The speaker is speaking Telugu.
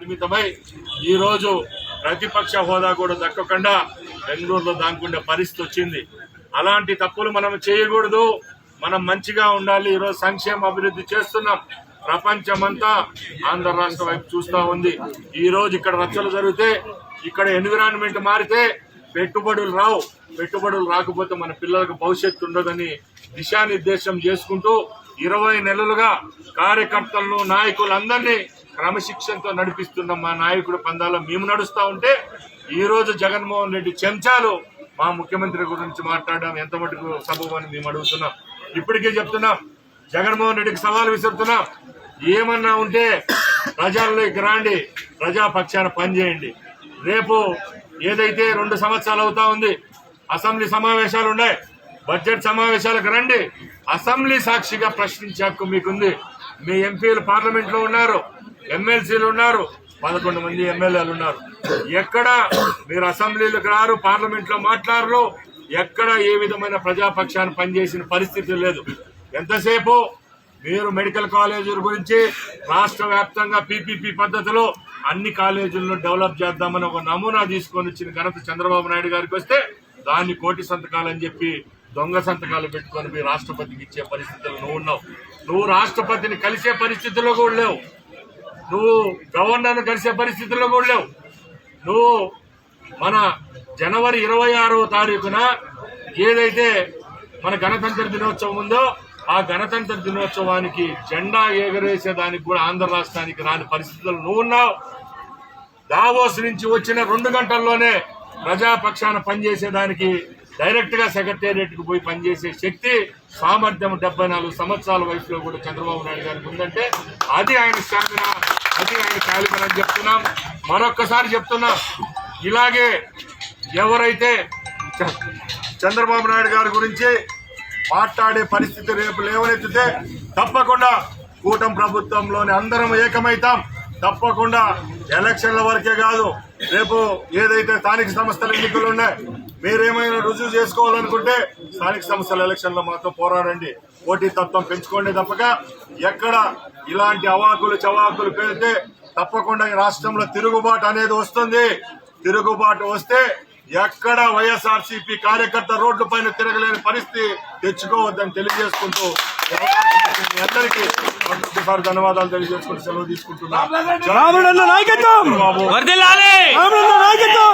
పరిమితమై ఈరోజు ప్రతిపక్ష హోదా కూడా దక్కకుండా బెంగళూరులో దానికుండే పరిస్థితి వచ్చింది. అలాంటి తప్పులు మనం చేయకూడదు. మనం మంచిగా ఉండాలి. ఈరోజు సంక్షేమ అభివృద్ధి చేస్తున్నాం. ప్రపంచమంతా ఆంధ్ర రాష్ట్ర వైపు చూస్తూ ఉంది. ఈరోజు ఇక్కడ రచ్చలు జరిగితే ఇక్కడ ఎన్విరాన్మెంట్ మారితే పెట్టుబడులు రావు. పెట్టుబడులు రాకపోతే మన పిల్లలకు భవిష్యత్తు ఉండదని దిశానిర్దేశం చేసుకుంటూ ఇరవై నెలలుగా కార్యకర్తలను నాయకులందరినీ క్రమశిక్షణతో నడిపిస్తున్న మా నాయకుడు పందాలో మేము నడుస్తూ ఉంటే ఈరోజు జగన్మోహన్ రెడ్డి చెంచాలు మా ముఖ్యమంత్రి గురించి మాట్లాడడం ఎంత మటుకు సబబు అని మేము అడుగుతున్నాం. ఇప్పటికే చెప్తున్నాం. జగన్మోహన్ రెడ్డికి సవాల్ విసురుతున్నాం. ఏమన్నా ఉంటే ప్రజల్లోకి రాండి ప్రజాపక్షాన పనిచేయండి రేపు ఏదైతే రెండు సంవత్సరాలు అవుతా ఉంది అసెంబ్లీ సమావేశాలు ఉన్నాయి బడ్జెట్ సమావేశాలకు రండి. అసెంబ్లీ సాక్షిగా ప్రశ్నించే హక్కు మీకుంది. మీ ఎంపీలు పార్లమెంట్లో ఉన్నారు ఎమ్మెల్సీలు ఉన్నారు పదకొండు మంది ఎమ్మెల్యేలు ఉన్నారు. ఎక్కడ మీరు అసెంబ్లీలకు రారు పార్లమెంట్లో మాట్లాడరు ఎక్కడ ఏ విధమైన ప్రజాపక్షాన్ని పనిచేసిన పరిస్థితి లేదు. ఎంతసేపు? మీరు మెడికల్ కాలేజీల గురించి రాష్ట్ర వ్యాప్తంగా పీపీపీ పద్ధతిలో అన్ని కాలేజీలను డెవలప్ చేద్దామని ఒక నమూనా తీసుకొని వచ్చిన ఘనత చంద్రబాబు నాయుడు గారికి వస్తే దాన్ని కోటి సంతకాలని చెప్పి దొంగ సంతకాలు పెట్టుకొని మీ రాష్ట్రపతికి ఇచ్చే పరిస్థితుల్లో నువ్వు ఉన్నావు. నువ్వు రాష్ట్రపతిని కలిసే పరిస్థితుల్లో కూడా లేవు. నువ్వు గవర్నర్ను కలిసే పరిస్థితుల్లో కూడా లేవు. నువ్వు మన జనవరి ఇరవై ఆరవ తారీఖున ఏదైతే మన గణతంత్ర దినోత్సవం ఉందో ఆ గణతంత్ర దినోత్సవానికి జెండా ఎగరేసేదానికి కూడా ఆంధ్ర రాష్ట్రానికి రాని పరిస్థితుల్లో నువ్వు ఉన్నావు. దావోస్ నుంచి వచ్చిన రెండు గంటల్లోనే ప్రజాపక్షాన పనిచేసేదానికి డైరెక్ట్గా సెక్రటేరియట్కు పోయి పనిచేసే శక్తి సామర్థ్యం డెబ్బై నాలుగు సంవత్సరాల వయసులో కూడా చంద్రబాబు నాయుడు గారికి ఉందంటే అది ఆయన స్టామినా అది ఆయన కాలిబర్ అని చెప్తున్నాం. మరొక్కసారి చెప్తున్నా ఇలాగే ఎవరైతే చ- చంద్రబాబు నాయుడు గారి గురించి మాట్లాడే పరిస్థితి రేపు లేవనెత్తితే తప్పకుండా కూటమి ప్రభుత్వంలోని అందరం ఏకమైతాం తప్పకుండా ఎలక్షన్ల వరకే కాదు రేపు ఏదైతే స్థానిక సంస్థల ఎన్నికలు ఉన్నాయి మీరేమైనా రుజువు చేసుకోవాలనుకుంటే స్థానిక సంస్థల ఎలక్షన్లో మాత్రం పోరాడండి. పోటీ తత్వం పెంచుకోండి తప్పక. ఎక్కడ ఇలాంటి అవాకులు చవాకులు పెడితే తప్పకుండా ఈ రాష్ట్రంలో తిరుగుబాటు అనేది వస్తుంది. తిరుగుబాటు వస్తే ఎక్కడ వైఎస్ఆర్సీపీ కార్యకర్త రోడ్ల పైన తిరగలేని పరిస్థితి తెచ్చుకోవద్దని తెలియజేసుకుంటూ అందరికీ ధన్యవాదాలు తెలియజేసుకుంటూ సెలవు తీసుకుంటున్నాను రాముడన్న నాయకత్వం!